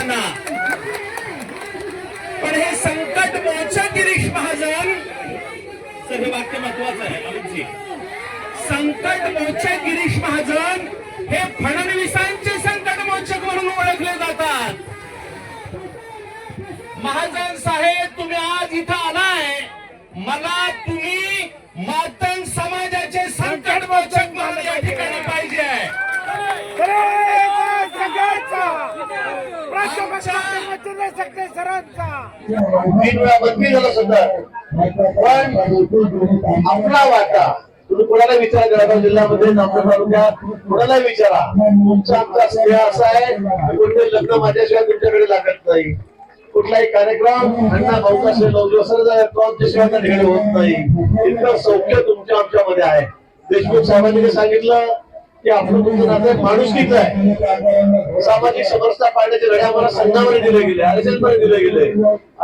त्यांना. पण हे संकट मोचक गिरीश महाजन सर हे वाक्य महत्वाचं आहे अमितजी संकट मोचक गिरीश महाजन हे फडणवीसांचे संकट मोचक म्हणून ओळखले जातात. महाजन साहेब तुम्ही आज इथं आलाय. मला तुम्ही तीन वेळा बदली झाला सुद्धा पण आपला वाटा तुम्ही कोणाला विचार जळगाव जिल्ह्यामध्ये नागपूर तालुक्यात कोणाला विचारा तुमचा आमचा स्नेह असा आहे की कोणते लग्न माझ्याशिवाय तुमच्याकडे लागत नाही कुठलाही कार्यक्रम अण्णा भाऊ असेल शिवाय त्या ठिकाणी होत नाही इतकं सौख्य तुमच्या आमच्यामध्ये आहे देशमुख साहेबांनी सांगितलं की आपलं तुमचं नातं माणुसकीच आहे. सामाजिक समस्या पाळण्याचे लढ्या मला संघामध्ये दिले गेले आरक्षण दिले गेले.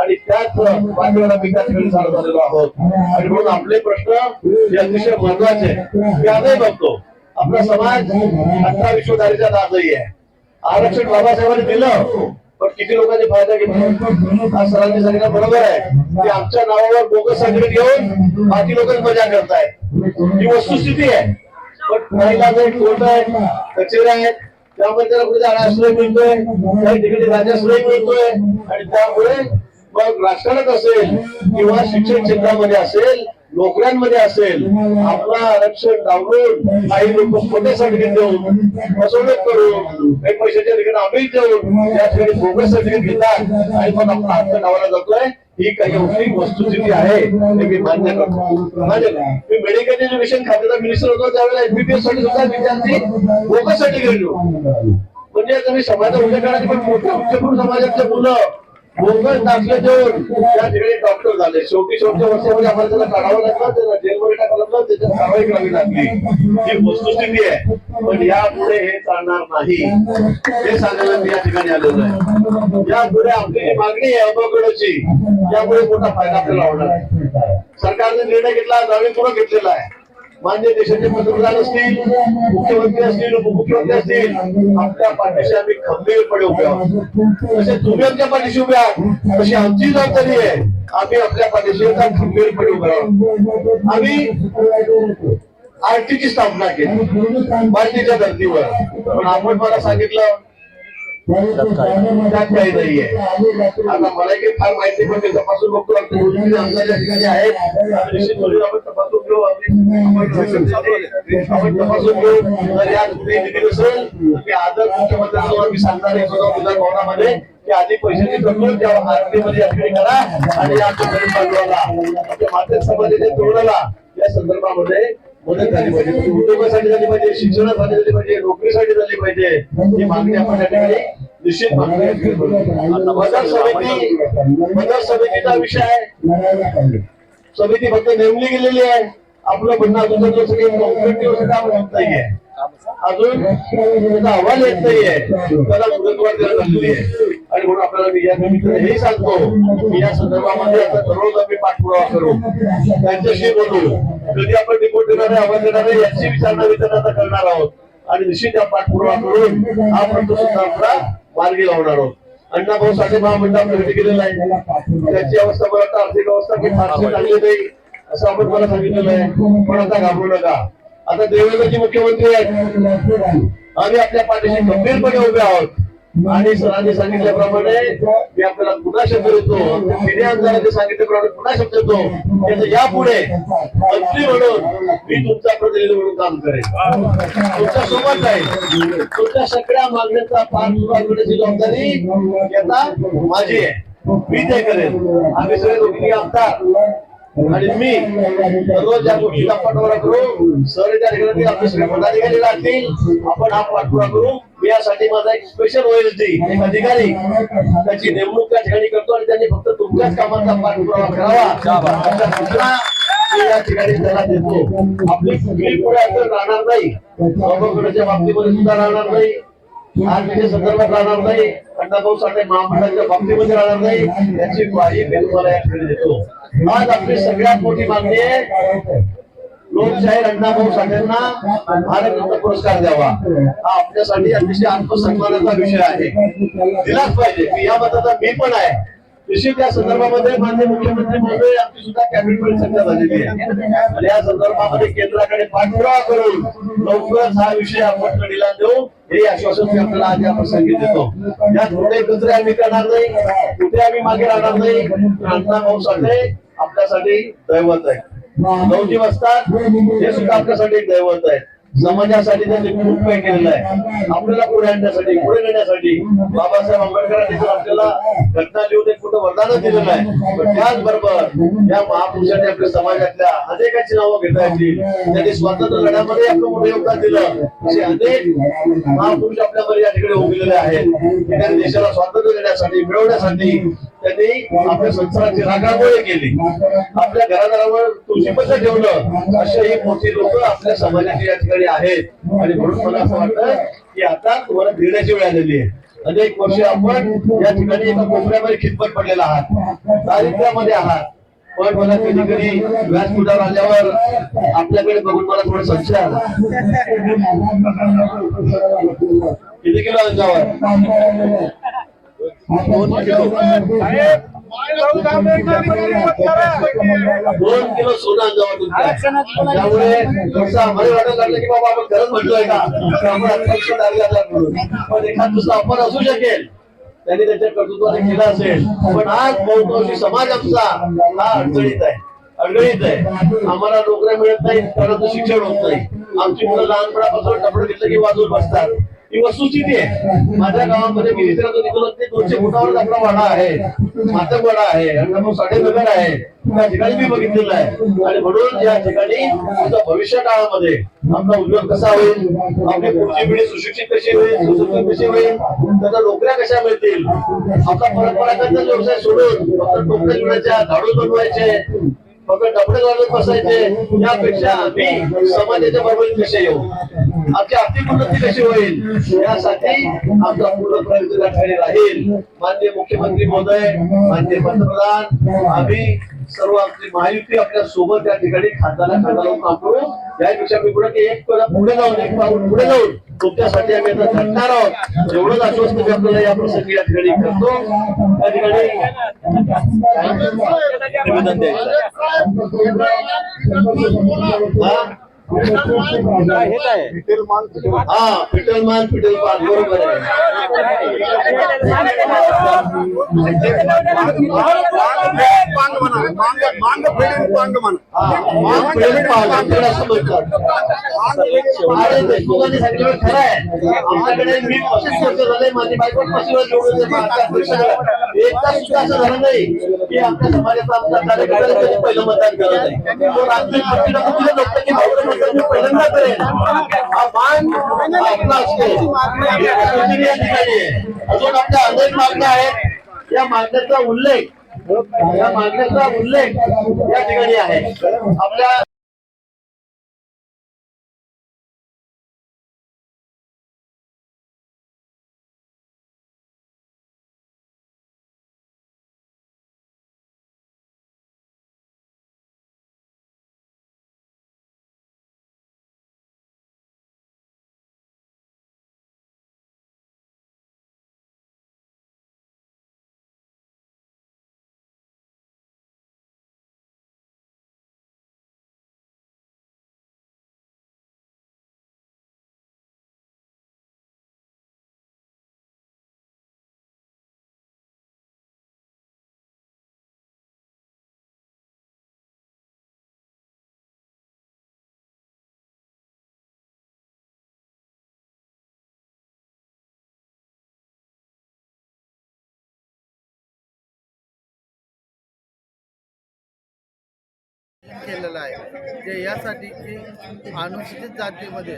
आणि त्याच वातावरण आम्ही त्या चालत आलेलो आहोत. आणि म्हणून आपले प्रश्न हे अतिशय महत्त्वाचे मी आजही बघतो आपला समाज अठरा विश्वधारीचा आजही आहे. आरक्षण बाबासाहेबांनी दिलं पण किती लोकांनी फायदा घेतला? आज सरांनी सांगितलं बरोबर आहे. की आमच्या नावावर बोगस सर्टिफिकेट घेऊन बाकी लोक मजा करतायत. ही वस्तुस्थिती आहे. पण महिला आहेत कोर्ट आहेत कचेऱ्या आहेत. त्यामध्ये त्याला कुठे आश्रय मिळतोय. काही ठिकाणी राजाश्रय मिळतोय. आणि त्यामुळे मग राजकारणात असेल किंवा शिक्षण क्षेत्रामध्ये असेल नोकऱ्यांमध्ये असेल आपला आरक्षण डावलून काही लोक खोटे सर्टिफिकेट देऊन फसवणूक करून काही पैशाच्या ठिकाणी आम्ही देऊन त्या ठिकाणी बोगस सर्टिफिकेट घेतात. आणि मग आपला हक्क डावला जातोय. ही काही मोठी वस्तुस्थिती आहे हे मी मान्य करतो. म्हणजे मी मेडिकल एज्युकेशन खात्याचा मिनिस्टर होतो त्यावेळेला एमबीबीएससाठी सुद्धा विद्यार्थी बोगस गेलो. म्हणजे आता मी समाजात उद्या काळात पण मोठ्या उच्चभ्रू समाजातले मुलं. बोगस दाखले देऊन त्या ठिकाणी डॉक्टर झाले. शेवटी शेवटच्या वर्षामध्ये आम्हाला त्याला काढावं लागलं त्याला जेलमध्ये टाकावं लागलं त्याच्यात कारवाई करावी लागली. ही वस्तुस्थिती आहे. पण यापुढे हे चालणार नाही. हे सांगायला मी या ठिकाणी आलेलो आहे. यापुढे आपली मागणी आहे अबकडची यामुळे मोठा फायदा आपल्याला होणार आहे. सरकारने निर्णय घेतला जाणीवपूर्वक घेतलेला आहे. मान्य देशाचे पंतप्रधान असतील मुख्यमंत्री असतील उपमुख्यमंत्री असतील आपल्या पाठीशी आम्ही खंबीरपणे उभे आहोत. तसे तुम्ही आमच्या पाठीशी उभे आहात तशी आमची जबाबदारी आहे. आम्ही आपल्या पाठीशी आता खंबीरपणे उभे आहोत. आम्ही आरटीची स्थापना केली. बार्टीच्या धर्तीवर. पण आपण मला सांगितलं काही नाहीये आता मला काही फार माहिती पण तपासून बघतो ठिकाणी आहेत. आपण तपासून घेऊ. आपण घेऊ. मी आदर मुख्यमंत्र्यांसमोर मी सांगणार आहे स्वतः विधान भवनामध्ये की आधी पैशाची तरतूद त्या आरती मध्ये या ठिकाणी करा आणि या आमच्या गरीब बांधवाला आमच्या माते समाजाच्या तरुणाला या संदर्भामध्ये मदत झाली पाहिजे. उद्योगासाठी झाली पाहिजे शिक्षणासाठी झाली पाहिजे नोकरीसाठी झाली पाहिजे. ही मागणी आपण या ठिकाणी निश्चित. मागणी समिती बाजार समितीचा विषय आहे. समिती फक्त नेमली गेलेली आहे. आपलं म्हणणं अजून तर काम होत नाहीये. अजून त्याचा अहवाल येत नाहीये. त्याला मुदतवाढ देण्यात आलेली आहे. आणि म्हणून आपल्याला मी या निमित्ताने हेही सांगतो की या संदर्भामध्ये आता दररोज आम्ही पाठपुरावा करू. त्यांच्याशी बोलू. कधी आपण रिपोर्ट देणार आहे अहवाल देणार आहे याची विचारणा विचार करणार आहोत. आणि निश्चित या पाठपुरावा करून हा प्रश्न सुद्धा आपला मार्गी लावणार आहोत. अण्णाभाऊ साठे महामंडळ प्रगती केलेला आहे. त्याची अवस्था मला वाटतं आर्थिक अवस्था की फारशी चांगली नाही असं आपण मला सांगितलेलं आहे. पण आता घाबरू नका. आता देवेंद्रजी मुख्यमंत्री आहेत. आम्ही आपल्या पाठीशी गंभीरपणे उभे आहोत. आणि सरांनी सांगितल्याप्रमाणे मी आपल्याला पुन्हा शब्द देतो. विनयांनी सांगितल्याप्रमाणे पुन्हा शब्द देतो. त्याचं यापुढे मंत्री म्हणून मी तुमचा प्रतिनिधी म्हणून काम करेन. तुमच्यासोबत आहे. तुमच्या सगळ्या मागण्यांचा पाठपुरावा करण्याची जबाबदारी आता माझी आहे. मी ते करेन. आम्ही सगळे दोघी आमदार. आणि मी दररोज या गोष्टीचा पाठपुरा करू सर त्या ठिकाणी आपले सगळे पदाधिकारी लागतील आपण हा पाठपुरा करू. यासाठी माझा एक स्पेशल ओएसडी अधिकारी त्याची नेमणूक त्या ठिकाणी करतो आणि त्यांनी फक्त तुमच्याच कामाचा पाठपुरावा करावा. अशा सूचना मी या ठिकाणी त्याला देतो. आपली कुठली पुढे आता राहणार नाही. बाबतीमध्ये सुद्धा राहणार नाही. संदर्भात राहणार नाही. अण्णाभाऊ साठे महामंडळाच्या बाबतीमध्ये राहणार नाही. याची ग्वाही मी तुम्हाला या ठिकाणी देतो. आज आपली सगळ्यात मोठी मागणी आहे. लोकशाही अण्णाभाऊ साठेंना भारतरत्न पुरस्कार द्यावा. हा आपल्यासाठी अतिशय आत्मसन्मानाचा विषय आहे. दिलाच पाहिजे. मी मी पण आहे. निश्चित या संदर्भामध्ये माननीय मुख्यमंत्री महोदय आमची सुद्धा कॅबिनेट चर्चा झालेली आहे. आणि या संदर्भामध्ये केंद्राकडे पाठपुरावा करून लवकरच हा विषय आपण कडीला देऊ. हे आश्वासन मी आपल्याला आज या प्रसंगी देतो. यात कुठे कचरे आम्ही करणार नाही. कुठे आम्ही मागे राहणार नाही. अण्णा भाऊ साठे आपल्यासाठी दैवत आहे नवजी असतात. हे सुद्धा आपल्यासाठी एक दैवत आहे समाजासाठी त्यांनी खूप काही केलेलं आहे. आपल्याला पुढे आणण्यासाठी पुढे नेण्यासाठी बाबासाहेब आंबेडकरांनी तर आपल्याला घटना लिहून एक मोठं वरदान दिलेलं आहे. पण त्याचबरोबर या महापुरुषांनी आपल्या समाजातल्या अनेकांची नावं घेता येतील त्यांनी स्वातंत्र्य लढ्यामध्ये आपलं मोठं योगदान दिलं. असे अनेक महापुरुष आपल्यामध्ये या ठिकाणी उभलेले आहेत. देशाला स्वातंत्र्य देण्यासाठी मिळवण्यासाठी त्यांनी आपल्या संसाराची रागामुळे केली. आपल्या घराघरावर तुळशीपत्र ठेवलं. असे ही मोठी लोक आपल्या समाजाची या ठिकाणी आहेत. आणि म्हणून मला असं वाटतं की आता तुम्हाला फिरण्याची वेळ आलेली आहे. अनेक वर्ष आपण या ठिकाणी एका कोपऱ्यामध्ये खितपत पडलेला आहात. दारिद्र्यामध्ये आहात. पण मला कधी कधी व्यासपीठावर आल्यावर आपल्याकडे बघून मला थोडा संशय आला. किती किलो अंगावर दोन किलो सोनं त्यामुळे आम्हाला वाटायला लागलं की बाबा आपण खरंच म्हटलोय का आपण अध्यक्ष लागला म्हणून पण एखाद दुसरा आपण असू शकेल त्यांनी त्याच्या कर्तृत्वाने केलं असेल पण आज बहुतांशी समाज आमचा हा अडचणीत आहे अडगळीत आहे आम्हाला नोकऱ्या मिळत नाहीत कारण शिक्षण होत नाही आमची मुलं लहानपणापासून टपड घेतलं की वाजून बसतात ही वस्तुस्थिती आहे. माझ्या गावामध्ये मी विचारतो तिथून ते दोनशे फुटावर आपला वाडा आहे मातक वाडा आहे आणि साडे नगर आहे. त्या ठिकाणी मी बघितलेलं आहे. आणि म्हणून या ठिकाणी आमच्या भविष्य काळामध्ये आमचा उद्योग कसा होईल आपली पुढची पिढी सुशिक्षित कशी होईल सुशिक्षित कशी होईल त्याच्या नोकऱ्या कशा मिळतील आपला परंपरागत व्यवसाय सोडून फक्त टोपले जुळायच्या झाडू बनवायचे फक्त डबडे घालून बसायचे यापेक्षा आम्ही समाजाच्या बरोबरीत कसे येऊ? आमची आर्थिक उन्नती कशी होईल? यासाठी आमचा पूर्ण प्रयत्न राहील माननीय मुख्यमंत्री महोदय माननीय पंतप्रधान आम्ही सर्व आमची महायुती आपल्यासोबत या ठिकाणी खाताना खाता लावून काम करू यापेक्षा मी पुढे एक पुढे जाऊन एक पाऊल पुढे जाऊन तुमच्यासाठी आम्ही आता झटणार आहोत. एवढंच आश्वस्त मी आपल्याला या प्रसंगी या ठिकाणी करतो. त्या ठिकाणी निवेदन द्यायचं. हा? हा बरोबर आहे मान पिटलमान, आमच्याकडे असं म्हणतात. अरे देशमुखांनी सांगितलं खरं आहे आमच्याकडे मी पस्तीस वर्ष झाले माझी बायको पस्तीस वर्ष एकदा सुद्धा असं झालं नाही की आपल्या समाजाचा आमचा कार्यकर्ता कधी पहिलं मतदान करत नाही तो रात्री पत्रिका कुठे लोक की मतदान पहिल्यांदा करेल हा मान आपला असतो या ठिकाणी अजून आपल्या अनेक मागण्या आहेत या मागण्याचा उल्लेख या मागण्याचा उल्लेख या ठिकाणी आहे आपल्या केलेलं आहे. ते यासाठी की अनुसूचित जातीमध्ये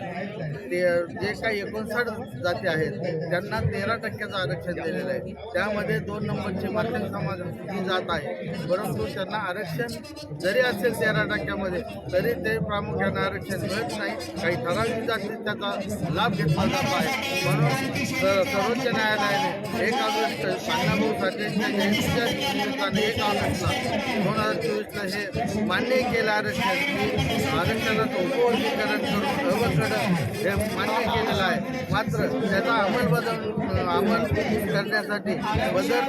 ते जे काही एकोणसाठ जाती आहेत त्यांना तेरा टक्क्याचं आरक्षण दिलेलं आहे. त्यामध्ये दोन नंबरची मध्यम समाज ही जात आहे. परंतु त्यांना आरक्षण जरी असेल तेरा टक्क्यामध्ये तरी ते प्रामुख्याने आरक्षण मिळत नाही. काही ठराविक जाती त्याचा लाभ घेतला जात आहे. म्हणून सर्वोच्च न्यायालयाने एक ऑगस्ट अण्णाभाऊ साठेंच्या जयंतीच्या निमित्ताने एक ऑगस्टला दोन हजार चोवीसला हे मान्य केले. केलं आरक्षण आरक्षणाचं उपवर्गीकरण करून अवकडं हे मान्य केलेलं आहे. मात्र त्याचा अंमलबजावणी अंमल करण्यासाठी बदर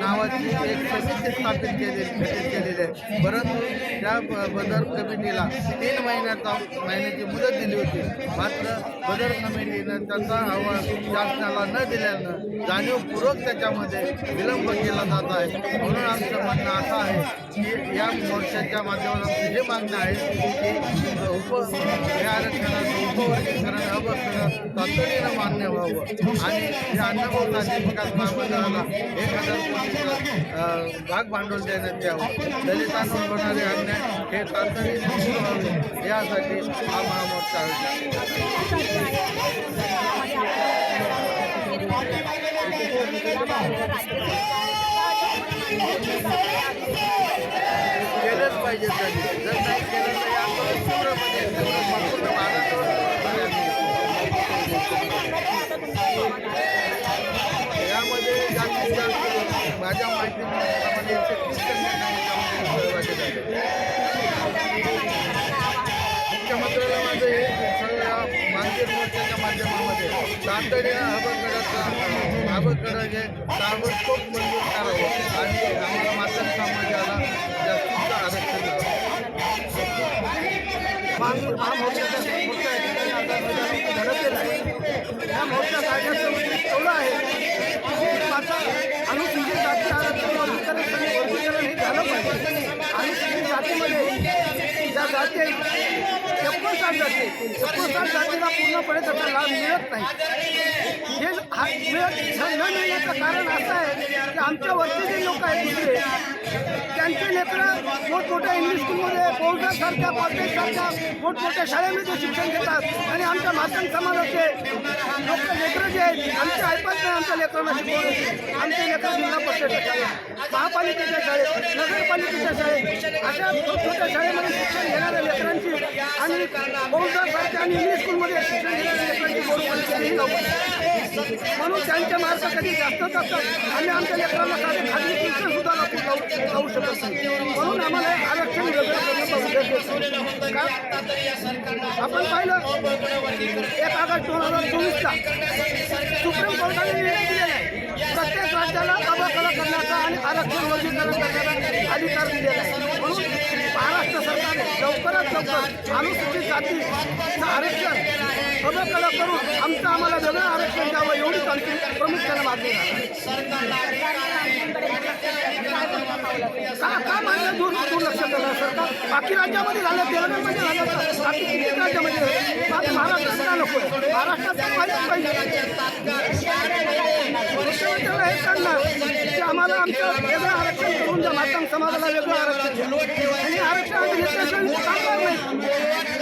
नावाची एक समिती स्थापित केली केलेली आहे. परंतु त्या ब- बदर कमिटीला तीन महिन्याचा महिन्याची मुदत दिली होती. मात्र बदर कमिटीनं त्याचा अहवाल शासनाला न दिल्यानं जाणीवपूर्वक त्याच्यामध्ये विलंब केला जात आहे. म्हणून आमचं म्हणणं असं आहे की या मोर्चाच्या माध्यमातून हे मागणं आहे की उप हे आरक्षणाचं उपवर्गीकरण अवस्थेनं तातडीनं मान्य व्हावं. आणि हे अन्न साठे विकास महामंडळाला एक हजार भाग भांडवल देण्यात यावं. दलितांवर होणारे अन्याय हे तातडीने सुरू व्हावे. यासाठी हा महामोर्चा केलंच पाहिजे त्यांनी माध्यमामध्ये तातडीनं अभंगडाचा हबकडं हे ताबडतोब मंजूर करावं आणि आम्हाला मातृ समाजाला जास्तीचं आरक्षण द्यावं. हा मोर्चाचा मोर्चा या ठिकाणी आता मैदानात आहे. या मोर्चा काढण्याचं उद्देश एवढं आहे की अनुसूचित जाती आरक्षण आणि वर्गीकरण हे झालं पाहिजे. अनुसूचित जातीमध्ये ज्या जाती आहेत एकोणसाठ जाती एकोणसाठ जातीला पूर्णपणे त्याचा लाभ मिळत नाही. हे हा मिळत न मिळण्याचं कारण असं आहे की आमच्यावरती जे लोक आहेत दुसरे त्यांचे लेकरं मोठमोठ्या इंग्लिश स्कूलमध्ये पौर्णासारख्या कॉलेजसारख्या मोठमोठ्या शाळेमध्ये शिक्षण घेतात. आणि आमच्या मातंग समाजाचे लोक लेकरं जे आहेत आमचे ऐकत नाही आमच्या लेकरांना शिकवले आमचे लेकरं जिल्हा परिषदेच्या शाळेत महापालिकेच्या शाळेत नगरपालिकेच्या शाळेत अशा मोठमोठ्या शाळेमध्ये शिक्षण घेणाऱ्या लेकरांची आणि पौर्णासारख्या आणि इंग्लिश स्कूलमध्ये शिक्षण म्हणून त्यांच्या मार्क कधी जास्तच असतात आणि आमच्या लेकरांना साधे खाली शिक्षण सुद्धा लागू लावू शकत नाही. म्हणून आम्हाला आरक्षण वेगळं करण्याचा का? आपण पाहिलं एक ऑगस्ट दोन हजार चोवीसला सुप्रीम कोर्टाने निर्णय दिलेला आहे प्रत्येक राज्याला अबकला करण्याचा आणि आरक्षण वर्गीकरण करण्याचा अधिकार दिलेला आहे म्हणून महाराष्ट्र सरकारने लवकरात लवकर अनुसूचित जातीचं आरक्षण अबकला करून आमचं आम्हाला वेगळं आरक्षण द्यावं एवढीच आमची प्रामुख्याने मागणी का का माझ्या दूर दुर्लक्ष केलं सरकार? बाकी राज्यामध्ये झालं तेलंगणमध्ये झालं बाकी राज्यामध्ये झालं? बाकी महाराष्ट्रात नको आहे? महाराष्ट्रात तर पाहिजे मुख्यमंत्र्याला हे की आम्हाला आमचं वेगळं आरक्षण करून द्या मातंग समाजाला वेगळं आरक्षण आणि आरक्षण आम्ही